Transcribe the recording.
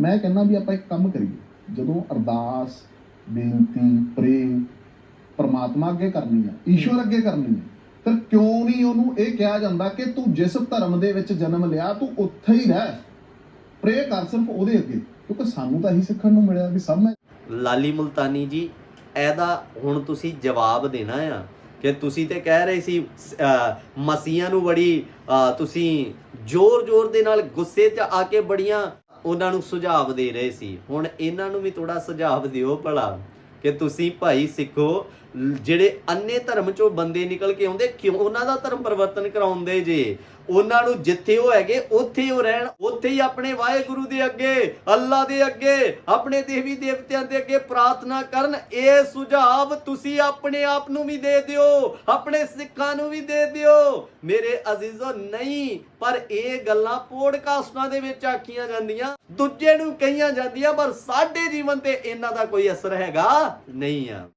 ਮੈਂ ਕਹਿੰਦਾ ਵੀ ਆਪਾਂ ਇੱਕ ਕੰਮ ਕਰੀਏ। ਜਦੋਂ ਅਰਦਾਸ ਬੇਨਤੀ ਪ੍ਰੇ ਪਰਮਾਤਮਾ ਅੱਗੇ ਕਰਨੀ ਆ ਈਸ਼ਵਰ ਅੱਗੇ ਕਰਨੀ ਆ ਫਿਰ ਕਿਉਂ ਨਹੀਂ ਉਹਨੂੰ ਇਹ ਕਿਹਾ ਜਾਂਦਾ ਕਿ ਤੂੰ ਜਿਸ ਧਰਮ ਦੇ ਵਿੱਚ ਜਨਮ ਲਿਆ ਤੂੰ ਉੱਥੇ ਹੀ ਰਹਿ। ਪ੍ਰੇ ਕਰ ਸਿਰਫ ਉਹਦੇ ਅੱਗੇ ਕਿਉਂਕਿ ਸਾਨੂੰ ਤਾਂ ਇਹੀ ਸਿੱਖਣ ਨੂੰ ਮਿਲਿਆ ਵੀ ਸਭ ਮੈਂ ਲਾਲੀ ਮੁਲਤਾਨੀ ਜੀ ਇਹਦਾ ਹੁਣ ਤੁਸੀਂ ਜਵਾਬ ਦੇਣਾ ਆ ਕਿ ਤੁਸੀਂ ਤੇ ਕਹਿ ਰਹੇ ਸੀ ਅਹ, ਮਸੀਹਾਂ ਨੂੰ ਬੜੀ ਅਹ, ਤੁਸੀਂ ਜ਼ੋਰ-ਜ਼ੋਰ ਦੇ ਨਾਲ ਗੁੱਸੇ 'ਚ ਆ ਕੇ ਬੜੀਆਂ ਉਹਨਾਂ ਨੂੰ ਸੁਝਾਅ ਦੇ ਰਹੇ ਸੀ। ਹੁਣ ਇਹਨਾਂ ਨੂੰ ਵੀ ਥੋੜਾ ਸੁਝਾਅ ਦਿਓ ਭਲਾ, ਕਿ ਤੁਸੀਂ ਭਾਈ ਸਿੱਖੋ ਜਿਹੜੇ ਅੰਨੇ ਧਰਮ ਚੋਂ ਬੰਦੇ ਨਿਕਲ ਕੇ ਆਉਂਦੇ, ਕਿਉਂ? ਉਹਨਾਂ ਦਾ ਧਰਮ ਪਰਿਵਰਤਨ ਕਰਾਉਂਦੇ ਜੇ। ਉਹਨਾਂ ਨੂੰ ਜਿੱਥੇ ਉਹ ਹੈਗੇ, ਉੱਥੇ ਉਹ ਰਹਿਣ, ਉੱਥੇ ਹੀ ਆਪਣੇ ਵਾਹਿਗੁਰੂ ਦੇ ਅੱਗੇ, ਅੱਲਾ ਦੇ ਅੱਗੇ, ਆਪਣੇ ਦੇਵੀ ਦੇਵਤਿਆਂ ਦੇ ਅੱਗੇ ਪ੍ਰਾਰਥਨਾ ਕਰਨ। ਇਹ ਸੁਝਾਵ ਤੁਸੀਂ ਆਪਣੇ ਆਪ ਨੂੰ ਵੀ ਦੇ ਦਿਓ, ਆਪਣੇ ਸਿੱਖਾਂ ਨੂੰ ਵੀ ਦੇ ਦਿਓ। ਮੇਰੇ ਅਜ਼ੀਜ਼ੋ, ਨਹੀਂ, ਪਰ ਇਹ ਗੱਲਾਂ ਪੋਡਕਾਸਟਾਂ ਦੇ ਵਿੱਚ ਆਖੀਆਂ ਜਾਂਦੀਆਂ, ਦੂਜੇ ਨੂੰ ਕਹੀਆਂ ਜਾਂਦੀਆਂ, ਪਰ ਸਾਡੇ ਜੀਵਨ ਤੇ ਇਹਨਾਂ ਦਾ ਕੋਈ ਅਸਰ ਹੈਗਾ ਨਹੀਂ ਆ।